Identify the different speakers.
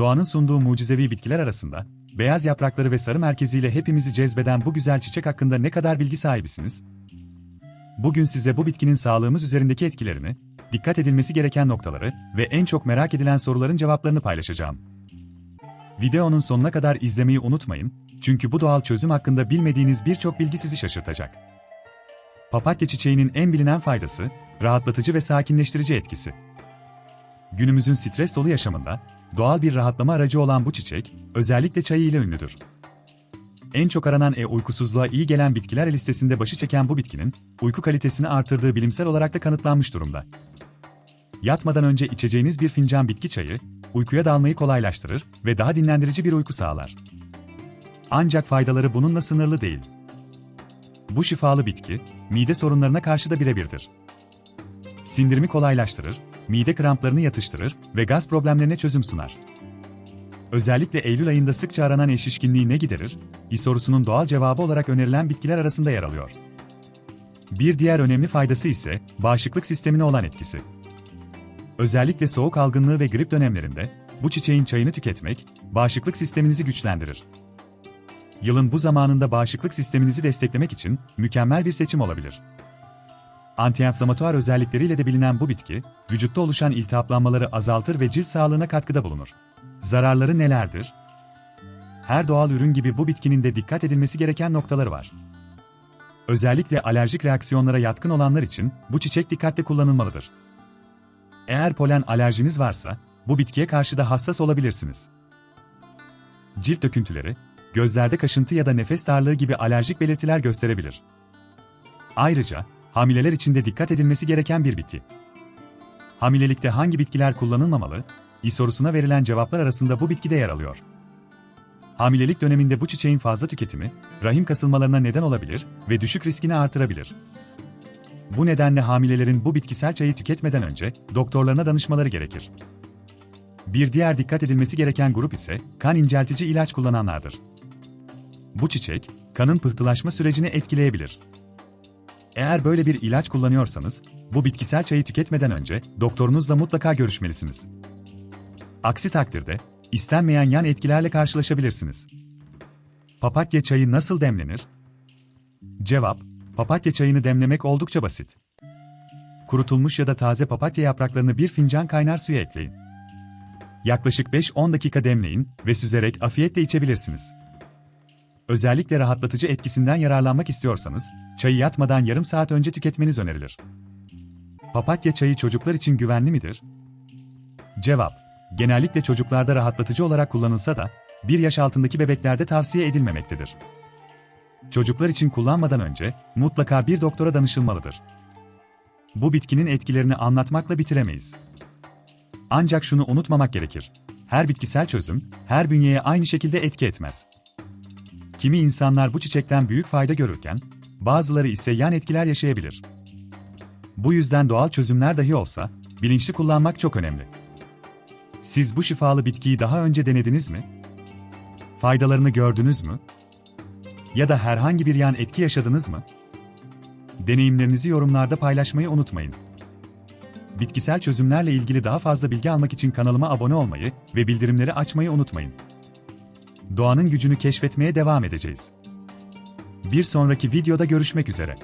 Speaker 1: Doğanın sunduğu mucizevi bitkiler arasında, beyaz yaprakları ve sarı merkeziyle hepimizi cezbeden bu güzel çiçek hakkında ne kadar bilgi sahibisiniz? Bugün size bu bitkinin sağlığımız üzerindeki etkilerini, dikkat edilmesi gereken noktaları ve en çok merak edilen soruların cevaplarını paylaşacağım. Videonun sonuna kadar izlemeyi unutmayın, çünkü bu doğal çözüm hakkında bilmediğiniz birçok bilgi sizi şaşırtacak. Papatya çiçeğinin en bilinen faydası, rahatlatıcı ve sakinleştirici etkisi. Günümüzün stres dolu yaşamında, doğal bir rahatlama aracı olan bu çiçek, özellikle çayı ile ünlüdür. En çok aranan e uykusuzluğa iyi gelen bitkiler listesinde başı çeken bu bitkinin, uyku kalitesini artırdığı bilimsel olarak da kanıtlanmış durumda. Yatmadan önce içeceğiniz bir fincan bitki çayı, uykuya dalmayı kolaylaştırır ve daha dinlendirici bir uyku sağlar. Ancak faydaları bununla sınırlı değil. Bu şifalı bitki, mide sorunlarına karşı da birebirdir. Sindirimi kolaylaştırır, mide kramplarını yatıştırır ve gaz problemlerine çözüm sunar. Özellikle Eylül ayında sıkça aranan eş ne giderir? İ sorusunun doğal cevabı olarak önerilen bitkiler arasında yer alıyor. Bir diğer önemli faydası ise bağışıklık sistemine olan etkisi. Özellikle soğuk algınlığı ve grip dönemlerinde bu çiçeğin çayını tüketmek bağışıklık sisteminizi güçlendirir. Yılın bu zamanında bağışıklık sisteminizi desteklemek için mükemmel bir seçim olabilir. Antienflamatuar özellikleriyle de bilinen bu bitki, vücutta oluşan iltihaplanmaları azaltır ve cilt sağlığına katkıda bulunur. Zararları nelerdir? Her doğal ürün gibi bu bitkinin de dikkat edilmesi gereken noktaları var. Özellikle alerjik reaksiyonlara yatkın olanlar için bu çiçek dikkatli kullanılmalıdır. Eğer polen alerjiniz varsa, bu bitkiye karşı da hassas olabilirsiniz. Cilt döküntüleri, gözlerde kaşıntı ya da nefes darlığı gibi alerjik belirtiler gösterebilir. Ayrıca, hamileler için de dikkat edilmesi gereken bir bitki. Hamilelikte hangi bitkiler kullanılmamalı? İ sorusuna verilen cevaplar arasında bu bitki de yer alıyor. Hamilelik döneminde bu çiçeğin fazla tüketimi, rahim kasılmalarına neden olabilir ve düşük riskini artırabilir. Bu nedenle hamilelerin bu bitkisel çayı tüketmeden önce doktorlarına danışmaları gerekir. Bir diğer dikkat edilmesi gereken grup ise kan inceltici ilaç kullananlardır. Bu çiçek, kanın pıhtılaşma sürecini etkileyebilir. Eğer böyle bir ilaç kullanıyorsanız, bu bitkisel çayı tüketmeden önce doktorunuzla mutlaka görüşmelisiniz. Aksi takdirde, istenmeyen yan etkilerle karşılaşabilirsiniz. Papatya çayı nasıl demlenir? Cevap, papatya çayını demlemek oldukça basit. Kurutulmuş ya da taze papatya yapraklarını bir fincan kaynar suya ekleyin. Yaklaşık 5-10 dakika demleyin ve süzerek afiyetle içebilirsiniz. Özellikle rahatlatıcı etkisinden yararlanmak istiyorsanız, çayı yatmadan yarım saat önce tüketmeniz önerilir. Papatya çayı çocuklar için güvenli midir? Cevap: Genellikle çocuklarda rahatlatıcı olarak kullanılsa da, bir yaş altındaki bebeklerde tavsiye edilmemektedir. Çocuklar için kullanmadan önce mutlaka bir doktora danışılmalıdır. Bu bitkinin etkilerini anlatmakla bitiremeyiz. Ancak şunu unutmamak gerekir. Her bitkisel çözüm, her bünyeye aynı şekilde etki etmez. Kimi insanlar bu çiçekten büyük fayda görürken, bazıları ise yan etkiler yaşayabilir. Bu yüzden doğal çözümler dahi olsa, bilinçli kullanmak çok önemli. Siz bu şifalı bitkiyi daha önce denediniz mi? Faydalarını gördünüz mü? Ya da herhangi bir yan etki yaşadınız mı? Deneyimlerinizi yorumlarda paylaşmayı unutmayın. Bitkisel çözümlerle ilgili daha fazla bilgi almak için kanalıma abone olmayı ve bildirimleri açmayı unutmayın. Doğanın gücünü keşfetmeye devam edeceğiz. Bir sonraki videoda görüşmek üzere.